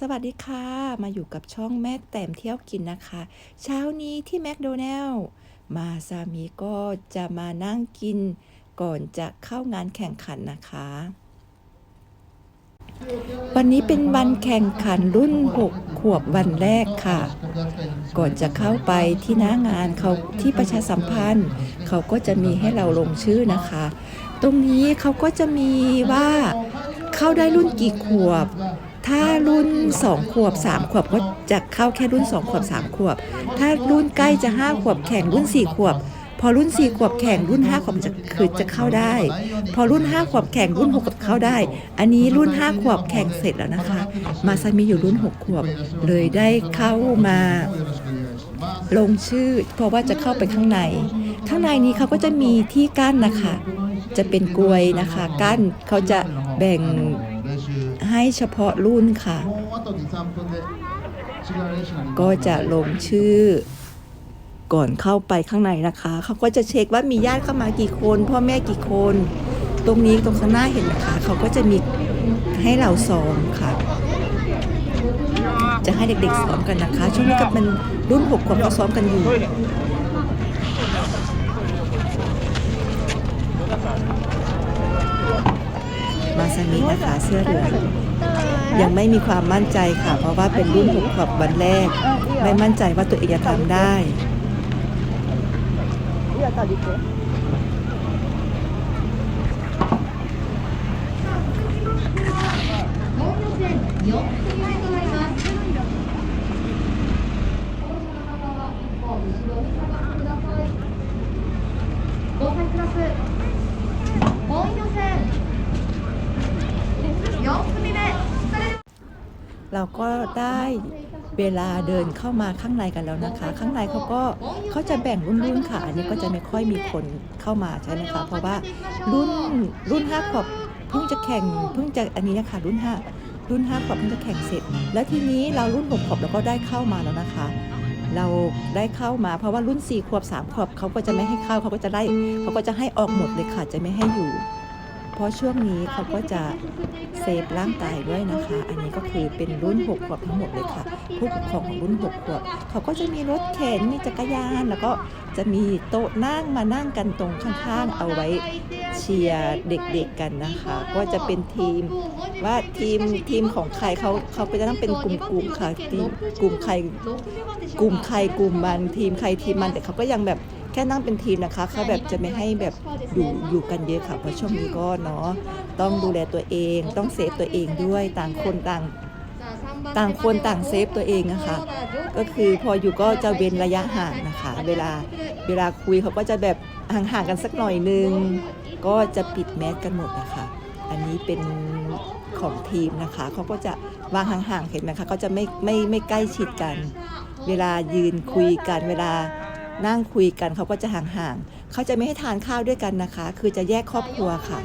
สวัสดีค่ะ มาอยู่กับช่องแม่แต้มเที่ยวกินนะคะ เช้านี้ที่แมคโดนัลล์มาซามีก็จะมานั่งกิน ก่อนจะเข้างานแข่งขันนะคะ วันนี้เป็นวันแข่งขันรุ่น 6 ขวบวันแรกค่ะ ก่อนจะเข้าไปที่หน้างานเขาที่ประชาสัมพันธ์ เขาก็จะมีให้เราลงชื่อนะคะ ตรงนี้เขาก็จะมีว่าเข้าได้รุ่นกี่ขวบ ถ้ารุ่น 2 ขวบ 3 ขวบก็จะเข้าแค่รุ่น 2 ขวบ 3 ขวบ ถ้ารุ่นใกล้จะ 5 ขวบแข่งรุ่น 4 ขวบ พอรุ่น 4 ขวบแข่งรุ่น 5 ขวบจะคือจะเข้าได้ พอรุ่น 5 ขวบแข่งรุ่น 6 ขวบเข้าได้ อันนี้รุ่น 5 ขวบแข่งเสร็จแล้วนะคะ มาซามีอยู่รุ่น 6 ขวบ เลยได้เข้ามาลงชื่อ เพราะว่าจะเข้าไปข้างใน ข้างในนี้เขาก็จะมีที่กั้นนะคะ จะเป็นกลวยนะคะ กั้นเขาจะแบ่ง ให้เฉพาะรุ่นค่ะ ก็จะลงชื่อ ก่อนเข้าไปข้างในนะคะ เขาก็จะเช็คว่ามีญาติเข้ามากี่คน พ่อแม่กี่คน ตรงนี้ตรงข้างหน้าเห็นนะคะ เขาก็จะมีให้เราซ้อมค่ะ จะให้เด็กๆซ้อมกันนะคะ ช่วงนี้กับมันรุ่นหกขวบเขาซ้อมกันอยู่มาซามินะคะเสื้อเหลือง ยังไม่มีความมั่นใจค่ะ เพราะว่าเป็นรุ่นหกขวบวันแรก ไม่มั่นใจว่าตัวเองจะทำได้ เราก็ได้เวลาเดินเข้ามาข้างในกันแล้วนะคะ ข้างในเขาก็เขาจะแบ่งรุ่นๆค่ะ อันนี้ก็จะไม่ค่อยมีคนเข้ามาใช่ไหมคะเพราะว่ารุ่นรุ่นห้าขวบเพิ่งจะแข่งเพิ่งจะอันนี้นะคะรุ่นห้ารุ่นห้าขวบเพิ่งจะแข่งเสร็จ แล้วทีนี้เรารุ่นหกขวบเราก็ได้เข้ามาแล้วนะคะ เราได้เข้ามาเพราะว่ารุ่น4ขวบ3ขวบเขาก็จะไม่ให้เข้าเขาก็จะได้เขาก็จะให้ออกหมดเลยค่ะจะไม่ให้อยู่ เพราะช่วงนี้เขาก็จะเซฟร่างกายด้วยนะคะ อันนี้ก็คือเป็นรุ่น 6 ขวบทั้งหมดเลยค่ะผู้ปกครองของรุ่น 6 ขวบ เขาก็จะมีรถเข็น มีจักรยาน แล้วก็จะมีโต๊ะนั่งมานั่งกันตรงข้างๆ เอาไว้เชียร์เด็กๆกันนะคะ ก็จะเป็นทีมว่าทีมทีมของใครเขาเขาก็จะต้องเป็นกลุ่มๆค่ะทีมกลุ่มใครกลุ่มใครกลุ่มมันทีมใครทีมมันแต่เขาก็ยังแบบ แค่นั่งเป็นทีมนะคะเขาแบบจะไม่ให้แบบอยู่อยู่กันเยอะค่ะเพราะช่วงนี้ก็เนาะต้องดูแลตัวเอง ต้องเซฟตัวเองด้วยต่างคนต่างต่างคนต่างเซฟตัวเองนะคะก็คือพออยู่ก็จะเว้นระยะห่างนะคะ เวลาเวลาคุยเขาก็จะแบบห่างๆกันสักหน่อยนึง ก็จะปิดแมสกันหมดนะคะ อันนี้เป็นของทีมนะคะเขาก็จะวางห่างๆเห็นไหมคะเขาจะไม่ไม่ไม่ใกล้ชิดกัน เวลายืนคุยกันเวลา นั่งคุยกันเขาก็จะห่างๆเขาจะไม่ให้ทานข้าวด้วยกันนะคะ คือจะแยกครอบครัวค่ะ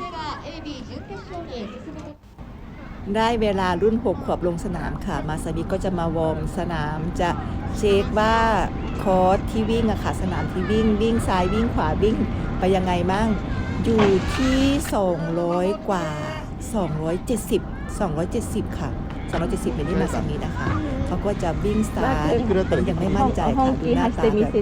ได้เวลารุ่น 6 ขวบลงสนามค่ะ มาซาบิก็จะมาวอร์มสนามจะเช็คว่าคอร์สที่วิ่งอะค่ะสนามที่วิ่งวิ่งซ้ายวิ่งขวาวิ่งไปยังไงบ้างอยู่ที่ 200 กว่า 270 270 ค่ะ 270เป็นที่มาสมินะคะเขาก็จะวิ่งสตาร์ทยังไม่มั่นใจค่ะดูหน้าตาแบบ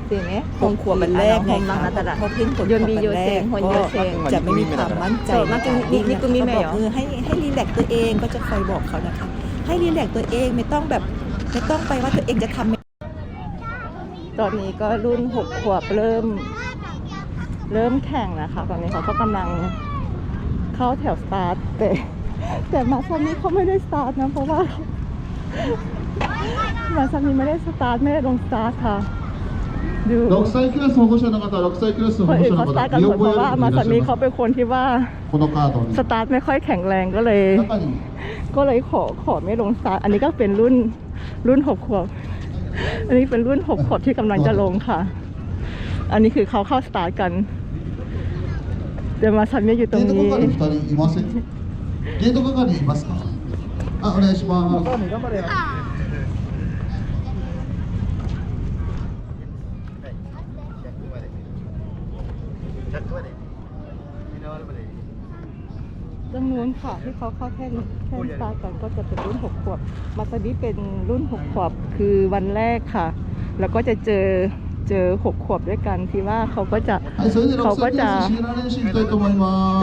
หกขวบมันแรกไงคะพอเพิ่งผลขวบมันแรกก็จะไม่มีความมั่นใจในการวิ่งนะคะก็บอกเออให้ให้รีแลกซ์ตัวเองก็จะคอยบอกเขานะคะ ให้รีแลกซ์ตัวเองไม่ต้องแบบไม่ต้องไปว่าตัวเองจะทำตอนนี้ก็รุ่นหกขวบเริ่ม เริ่มแข่งนะคะ ตอนนี้เขาก็กำลังเข้าแถวสตาร์ทแต่ แต่มาซามิเขาไม่ได้สตาร์ทนะเพราะว่า มาซามิไม่ได้สตาร์ทไม่ได้ลงสตาร์ทค่ะ ดู 6歳クラス保護者の方、6歳クラス ค 保 น 護 อื่น 者 เขา の สตาร์ท 方、 กันหมด 見 เพราะว่า 覚え มา のあ สา る มี いらっしゃ เขา い เป็นคนที่ว่า このカードに สตาร์ทไม่ค่อยแข็งแรงก็เลย 中に ก็เลยขอขอไม่ลงสตาร์ทอันนี้ก็เป็นรุ่นรุ่นหกขวบ อันนี้เป็นรุ่นหกขวบที่กำลังจะลงค่ะ อันนี้คือเขาเข้าสตาร์ทกันเดี๋ยวมาซันเนี่ยอยู่ตรง ゲート นี้ 係2人いません ゲート係いますかあ、お願いします100までみんな終わるまで ดังนู้นค่ะที่เขาเข้าแท่นแท่นสตาร์ทกันก็จะเป็นรุ่นหกขวบ มาซาบิเป็นรุ่นหกขวบคือวันแรกค่ะ แล้วก็จะเจอ เจอหกขวบด้วยกันที่ว่าเขาก็จะเขาก็จะ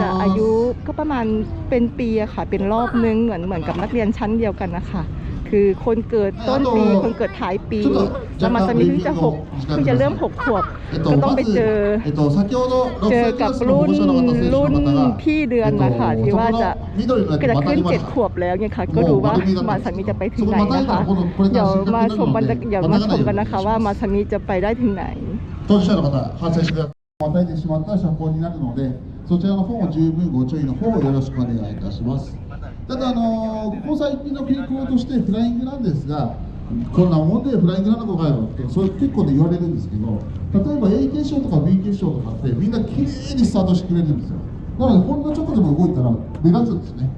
จะอายุก็ประมาณเป็นปีอะค่ะ เป็นรอบนึงเหมือนเหมือนกับนักเรียนชั้นเดียวกันนะคะ คือคนเกิดต้นปี คนเกิดท้ายปีแล้วมาซามิเพิ่งจะหกเพิ่งจะเริ่มหกขวบ えっ ก็ と、 ต้อง ま ไป ず、 เจอ えっと、先ほど6 เจอ 歳ク กั ラ บ スの รุ่ 保 น 護者の方、選手 รุ่น の方が、 พี่เดือนนะคะ ที่ว่าจะ 緑のやつ ก็จะ また ขึ้น ぎま เจ็ด し ข た。 วบแล้วเนี่ยค่ะ ก็ดูว่ามาสามีจะไปถึงไหนนะคะ เดี๋ยวมาชมบรรยากเดี๋ยวมาชมกันนะคะ ว่ามาสามีจะไปได้ถึงไหน 当事者の方、反省してください。与えてしまったら釈放になるので、そちらの方も十分ご注意の方をよろしくお願いいたします。 ただ、あのここ最近の傾向としてフライングなんですが、こんなもんでフライングなのかよって、それ結構ね言われるんですけど、例えば A 決勝とか B 決勝とかってみんな綺麗にスタートしてくれるんですよ。なので、ほんのちょっとでも動いたら目立つんですね。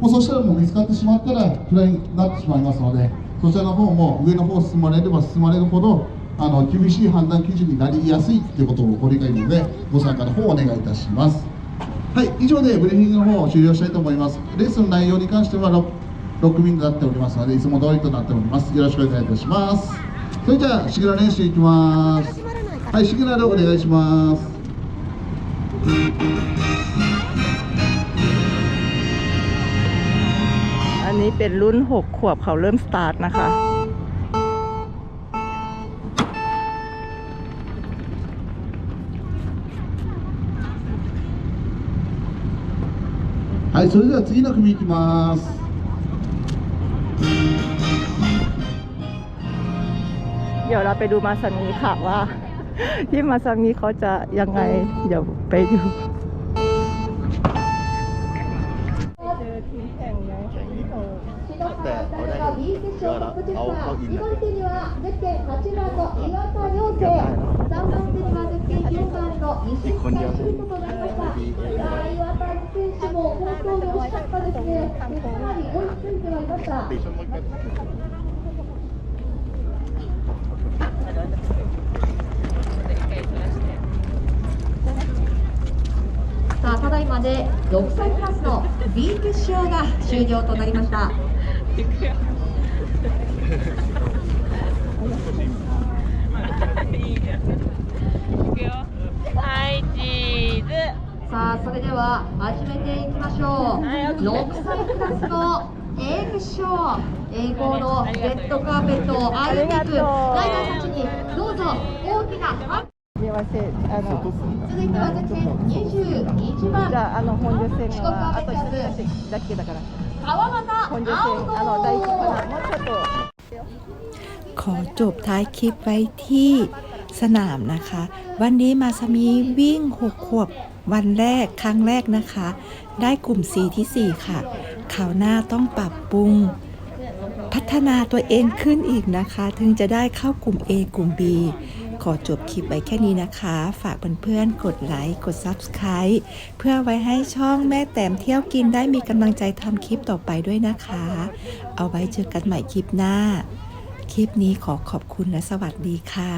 もうそしたらもう見つかってしまったらフライングになってしまいますので、そちらの方も上の方進まれれば進まれるほど、あの厳しい判断基準になりやすいということをご理解ので、ご参加の方お願いいたします。はい、以上でブリーフィングの方を終了したいと思います。レッスンの内容に関しては 6, 6便となっておりますので、いつも通りとなっております。よろしくお願いいたします。それじゃあ、シグナル練習いきます。はい、シグナルお願いします。 อันนี้เป็นรุ่นหกขวบเขาเริ่มสตาร์ทนะคะ はい、それでは次の組いきます。 เดี๋ยวเราไปดูมาสามีค่ะว่า ที่มาสามีเขาจะยังไง เดี๋ยวไปดูเจอทีมแข่งไงที่เขา 白川大が B 決勝トップチェッカー2番手にはゼッケン8番の岩田亮生3番手にはゼッ 選手も本当に惜しかったですねかなり追いついてはいましたさあただいまで6歳クラスの B 決勝が終了となりました。はい、チーズ。さあそれでは始めていきましょう。6歳クラスの A 決勝栄光のレッドカーペットを歩いていくライダーたちにどうぞ大きな拍手เรียกว่าเสร็จあの続いてはゼッケン21じ番ゃああの本女性はあと1人だけだから川端本女性あの大丈夫かなもうちょっと ขอจบท้ายคลิปไว้ที่สนามนะคะ วันนี้มาสมีวิ่ง 6 ขวบ วันแรกครั้งแรกนะคะ ได้กลุ่มสีที่ 4 ค่ะข่าวหน้าต้องปรับปรุง พัฒนาตัวเองขึ้นอีกนะคะ ถึงจะได้เข้ากลุ่ม A กลุ่ม B ขอจบคลิปไว้แค่นี้นะคะ ฝากเพื่อนๆ กดไลค์ กด Subscribe เพื่อไว้ให้ช่องแม่แต้มเที่ยวกินได้มีกำลังใจทำคลิปต่อไปด้วยนะคะ เอาไว้เจอกันใหม่คลิปหน้า คลิปนี้ขอขอบคุณและสวัสดีค่ะ